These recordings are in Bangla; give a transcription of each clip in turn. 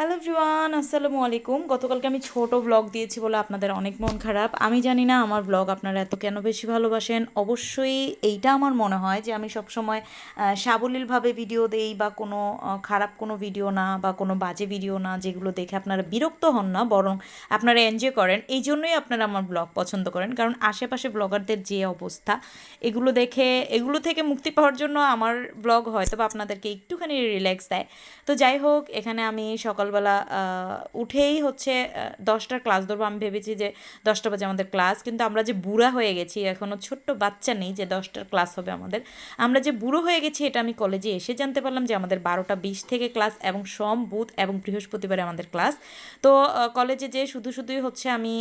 হ্যালো জুয়ান আসসালামু আলাইকুম। গতকালকে আমি ছোট ব্লগ দিয়েছি বলে আপনাদের অনেক মন খারাপ। আমি জানি না আমার ব্লগ আপনারা এত কেন বেশি ভালোবাসেন। অবশ্যই এইটা আমার মনে হয় যে আমি সবসময় সাবলীলভাবে ভিডিও দেই বা কোনো খারাপ কোনো ভিডিও না বা কোনো বাজে ভিডিও না যেগুলো দেখে আপনারা বিরক্ত হন না, বরং আপনারা এনজয় করেন। এই জন্যই আপনারা আমার ব্লগ পছন্দ করেন। কারণ আশেপাশে ব্লগারদের যে অবস্থা, এগুলো দেখে, এগুলো থেকে মুক্তি পাওয়ার জন্য আমার ব্লগ হয়তো বা আপনাদেরকে একটুখানি রিল্যাক্স দেয়। তো যাই হোক, এখানে আমি সকালবেলা উঠেই হচ্ছে দশটার ক্লাস ধরবো। আমি ভেবেছি যে দশটা বাজে আমাদের ক্লাস, কিন্তু আমরা যে বুড়া হয়ে গেছি এখনও ছোট্ট বাচ্চা নেই যে দশটার ক্লাস হবে আমাদের, আমরা যে বুড়ো হয়ে গেছি, এটা আমি কলেজে এসে জানতে পারলাম যে আমাদের বারোটা বিশ থেকে ক্লাস এবং সোম, বুধ এবং বৃহস্পতিবারে আমাদের ক্লাস। তো কলেজে যে শুধু শুধুই হচ্ছে আমি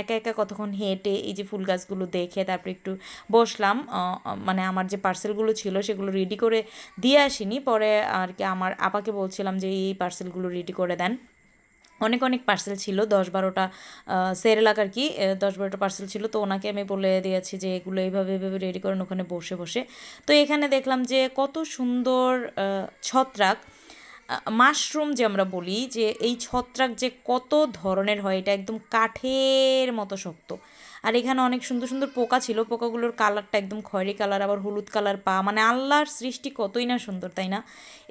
একা একা কতক্ষণ হেঁটে এই যে ফুল গাছগুলো দেখে তারপর একটু বসলাম মানে আমার যে পার্সেলগুলো ছিল সেগুলো রেডি করে দিয়ে আসিনি। পরে আর কি আমার আপাকে বলছিলাম যে এই পার্সেলগুলো রেডি করে দেন। অনেক অনেক পার্সেল ছিল, দশ বারোটা সেরেলাক আর কি দশ বারোটা পার্সেল ছিল। তো ওনাকে আমি বলে দিয়েছি যে এগুলো এইভাবে এইভাবে রেডি করেন, ওখানে বসে বসে। তো এখানে দেখলাম যে কত সুন্দর ছত্রাক। মাশরুম যে আমরা বলি যে এই ছত্রাক যে কত ধরনের হয়, এটা একদম কাঠের মতো শক্ত। আর এখানে অনেক সুন্দর সুন্দর পোকা ছিল, পোকাগুলোর কালারটা একদম খয়েরি কালার, আবার হলুদ কালার পা মানে আল্লাহর সৃষ্টি কতই না সুন্দর, তাই না?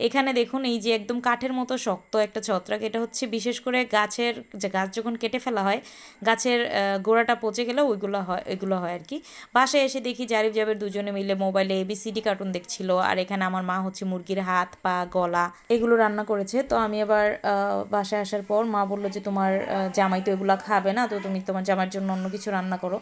এখানে দেখুন এই যে একদম কাঠের মতো শক্ত একটা ছত্রাক, এটা হচ্ছে বিশেষ করে গাছের, যে গাছ যখন কেটে ফেলা হয়, গাছের গোড়াটা পচে গেলে ওইগুলো হয়, এগুলো হয় আর কি। বাসায় এসে দেখি জারিফ জাবের দুজনে মিলে মোবাইলে এবিসিডি কার্টুন দেখছিল, আর এখানে আমার মা হচ্ছে মুরগির হাত, পা, গলা, এগুলো রান্না করেছে। তো আমি আবার বাসায় আসার পর মা বলল যে তোমার জামাই তো এগুলো খাবে না, তো তুমি তোমার জামার জন্য অন্য কিছু রান্না করো।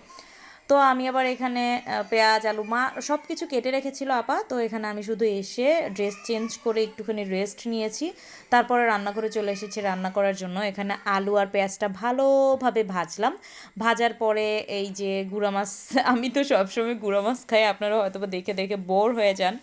তো আমি আবার এখানে পেঁয়াজ, আলু, মা সব কিছু কেটে রেখেছিল আপা। তো এখানে আমি শুধু এসে ড্রেস চেঞ্জ করে একটুখানি রেস্ট নিয়েছি। তারপরে রান্না করে চলে এসেছি রান্না করার জন্য। এখানে আলু আর পেঁয়াজটা ভালোভাবে ভাজলাম। ভাজার পরে এই যে গুঁড়া মাছ, আমি তো সবসময় গুঁড়া মাছ খাই আপনারা হয়তোবা দেখে দেখে বোর হয়ে যান।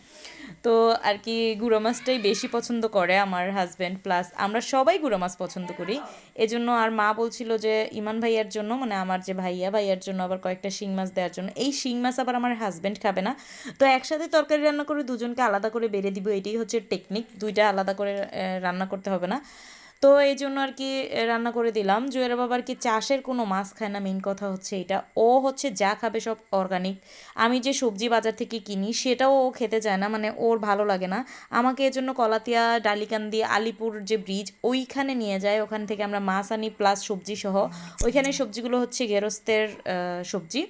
তো আর কি গুঁড়ো মাছটাই বেশি পছন্দ করে আমার হাজব্যান্ড প্লাস আমরা সবাই গুঁড়ো মাছ পছন্দ করি। এজন্য আর মা বলছিল যে, ইমান ভাইয়ার জন্য মানে আমার যে ভাইয়া, ভাইয়ার জন্য আবার কয়েকটা শিং মাছ দেওয়ার জন্য, এই শিং মাছ আবার আমার হাজব্যান্ড খাবে না। তো একসাথে তরকারি রান্না করে দুজনকে আলাদা করে বেড়ে দিব, এটাই হচ্ছে টেকনিক দুইটা আলাদা করে রান্না করতে হবে না। তো এই জন্য আর কি রান্না করে দিলাম। জুয়ের বাবা আর কি চাষের কোনো মাছ খায় না মেন কথা হচ্ছে এটা। ও হচ্ছে যা খাবে সব অর্গানিক আমি যে সবজি বাজার থেকে কিনি, সেটাও ও খেতে চায় না মানে ওর ভালো লাগে না। আমাকে এর জন্য কলাতিয়া, ডালিকান্দি, আলিপুর যে ব্রিজ ওইখানে নিয়ে যায়। ওখান থেকে আমরা মাছ আনি প্লাস সবজি সহ। ওইখানে সবজিগুলো হচ্ছে গেরস্তের সবজি।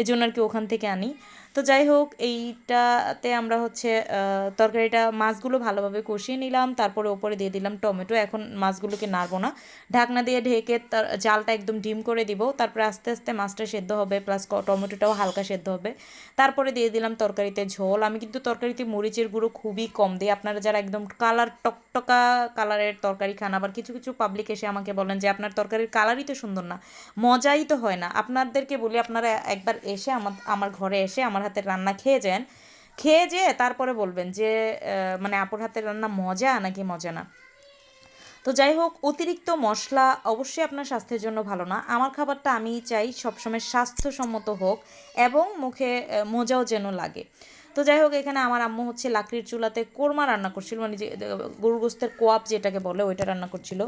এই জন্য আর কি ওখান থেকে আনি। তো যাই হোক, এইটাতে আমরা হচ্ছে তরকারিটা মাছগুলো ভালোভাবে কষিয়ে নিলাম, তারপরে ওপরে দিয়ে দিলাম টমেটো। এখন মাছগুলোকে নাড়বো না। ঢাকনা দিয়ে ঢেকে তার, জালটা একদম ডিম করে দিব। তারপরে আস্তে আস্তে মাছটা সেদ্ধ হবে প্লাস টমেটোটাও হালকা সেদ্ধ হবে। তারপরে দিয়ে দিলাম তরকারিতে ঝোল। আমি কিন্তু তরকারিতে মরিচের গুঁড়ো খুবই কম দিই। আপনারা যারা একদম কালার টকটকা কালারের তরকারি খান, আবার কিছু কিছু পাবলিক এসে আমাকে বলেন যে, আপনার তরকারির কালারই তো সুন্দর না। মজাই তো হয় না। আপনাদেরকে বলি, আপনারা একবার এসে আমার আমার ঘরে এসে আমার হাতের রান্না খেয়ে যান। খেয়ে যেয়ে তারপরে বলবেন যে মানে আপুর হাতের রান্না মজা নাকি মজা না? তো যাই হোক, অতিরিক্ত মশলা অবশ্যই আপনার স্বাস্থ্যের জন্য ভালো না। আমার খাবারটা আমি চাই সবসময় স্বাস্থ্যসম্মত হোক এবং মুখে মজাও যেন লাগে। তো যাই হোক, এখানে আমার আম্মু হচ্ছে লাকড়ির চুলাতে কোরমা রান্না করছিল মানে যে গরু গোস্তের কোয়াপ যেটাকে বলে, ওইটা রান্না করছিল।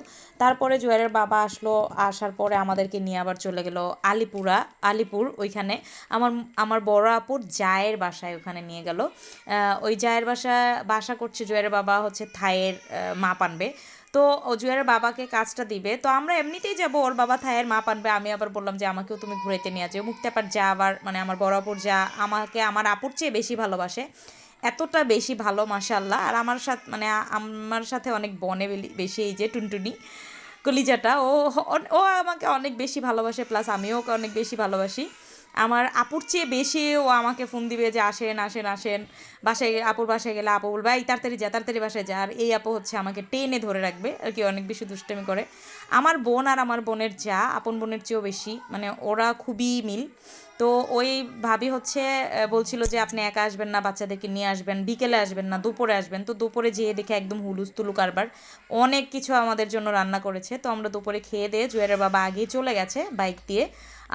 তারপরে জুয়ারের বাবা আসলো, আসার পরে আমাদেরকে নিয়ে আবার চলে গেল আলিপুরা, আলিপুর ওইখানে। আমার আমার বড় আপুর জায়ের বাসায় ওখানে নিয়ে গেল। ওই জায়ের বাসা বাসা করছে জুয়ারের বাবা হচ্ছে থায়ের মা মাপ আনবে তো ও জুয়ারের বাবাকে কাজটা দিবে। তো আমরা এমনিতেই যাব, ওর বাবা থায়ের মাপ আনবে আমি আবার বললাম যে, আমাকেও তুমি ঘুরেতে নিয়ে যাও। মুক্তি আপার যা আবার মানে আমার বড় আপুর যা, আমাকে আমার আপুর চেয়ে বেশি ভালোবাসে। এতটা বেশি ভালো মাশাল্লাহ আর আমার সাথে মানে আমার সাথে অনেক বনে বেশি এই যে টুনটুনি কলিজাটা ও ও আমাকে অনেক বেশি ভালোবাসে। প্লাস আমিও ওকে অনেক বেশি ভালোবাসি। আমার আপুর চেয়ে বেশি ও আমাকে ফোন দিবে যে, আসেন আসেন আসেন। বাসায়, আপুর বাসায় গেলে আপু বলবে, এই তাড়াতাড়ি যা, তাড়াতাড়ি বাসায় যা। আর এই আপু হচ্ছে আমাকে টেনে ধরে রাখবে, আর কি অনেক বেশি দুষ্টামি করে। আমার বোন আর আমার বোনের যা, আপন বোনের চেয়েও বেশি মানে ওরা খুবই মিল। তো ওই ভাবি হচ্ছে বলছিল যে আপনি একা আসবেন না, বাচ্চাদেরকে নিয়ে আসবেন, বিকেলে আসবেন না, দুপুরে আসবেন। তো দুপুরে যেয়ে দেখে একদম হুলুস তুলু কারবার। অনেক কিছু আমাদের জন্য রান্না করেছে। তো আমরা দুপুরে খেয়ে দিয়ে জুয়েরের বাবা আগেই চলে গেছে বাইক দিয়ে।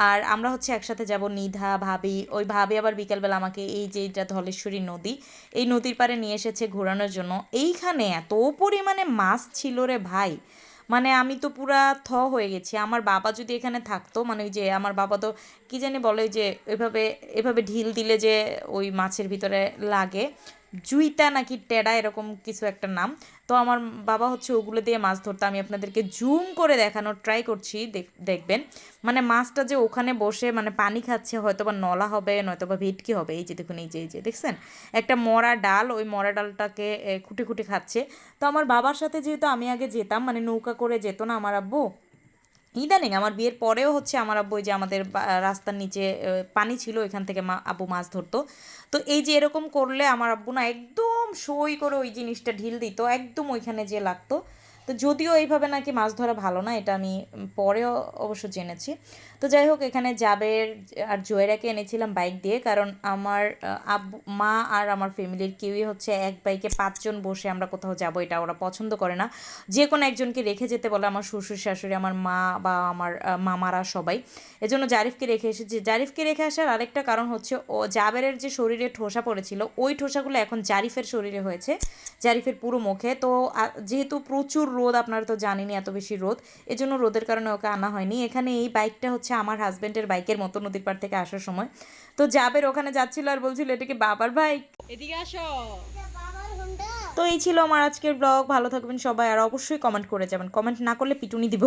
আর আমরা হচ্ছে একসাথে যাব নিধা, ভাবি। ওই ভাবি আবার বিকেলবেলা আমাকে এই যে এটা ধলেশ্বরী নদী, এই নদীর পাড়ে নিয়ে এসেছে ঘোরানোর জন্য। এইখানে এত পরিমাণে মাছ ছিল রে ভাই। মানে আমি তো পুরা থ হয়ে গেছি। আমার বাবা যদি এখানে থাকতো মানে ওই যে আমার বাবা তো কী জানি বলে যে এভাবে এভাবে ঢিল দিলে যে ওই মাছের ভিতরে লাগে। জুইতা নাকি টেডা এরকম কিছু একটা নাম। তো আমার বাবা হচ্ছে ওগুলো দিয়ে মাছ ধরতো। আমি আপনাদেরকে জুম করে দেখানোর ট্রাই করছি, দেখ- দেখবেন। মানে মাছটা যে ওখানে বসে মানে পানি খাচ্ছে হয়তো বা নলা হবে নয়তো বা ভেটকি হবে, এই যে দেখুন, এই যে এই যে, দেখছেন? একটা মরা ডাল, ওই মরা ডালটাকে খুঁটে খুঁটে খাচ্ছে। তো আমার বাবার সাথে যেহেতু আমি আগে যেতাম মানে নৌকা করে যেত না আমার আব্বু ইদানিং আমার বিয়ের পরেও হচ্ছে আমার আব্বু যে আমাদের রাস্তার নিচে পানি ছিল এখান থেকে মা আব্বু মাছ ধরতো। তো এই যে এরকম করলে আমার আব্বু না একদম সই করে ওই জিনিসটা ঢিল দিত, একদম ওইখানে যে লাগতো। তো যদিও এইভাবে নাকি মাছ ধরা ভালো না, এটা আমি পরেও অবশ্য জেনেছি। তো যাই হোক, এখানে জাবের আর জয়েরাকে এনেছিলাম বাইক দিয়ে, কারণ আমার আব্বু, মা আর আমার ফ্যামিলির কেউই হচ্ছে এক বাইকে পাঁচজন বসে আমরা কোথাও যাব, এটা ওরা পছন্দ করে না। যে কোনো একজনকে রেখে যেতে বলে আমার শ্বশুর, শাশুড়ি, আমার মা বা আমার মামারা সবাই। এজন্য জারিফকে রেখে এসেছি। জারিফকে রেখে আসার আরেকটা কারণ হচ্ছে, ও জাবেরের যে শরীরে ঠোসা পড়েছিল, ওই ঠোসাগুলো এখন জারিফের শরীরে হয়েছে, জারিফের পুরো মুখে। তো যেহেতু প্রচুর রোদ আপনারা তো জানেনই এত বেশি রোদ। এজন্য রোদের কারণে ওকে আনা হয়নি। এখানে এই বাইকটা হচ্ছে আমার হাজব্যান্ডের বাইকের মতো নদীর পার থেকে আসার সময়। তো জাবের ওখানে যাচ্ছিল আর বলছিল এটাকে বাবার বাইক? এদিকে আসো। তো এই ছিল আমার আজকের ব্লগ। ভালো থাকবেন সবাই আর অবশ্যই কমেন্ট করে যাবেন। কমেন্ট না করলে পিটুনি দিব।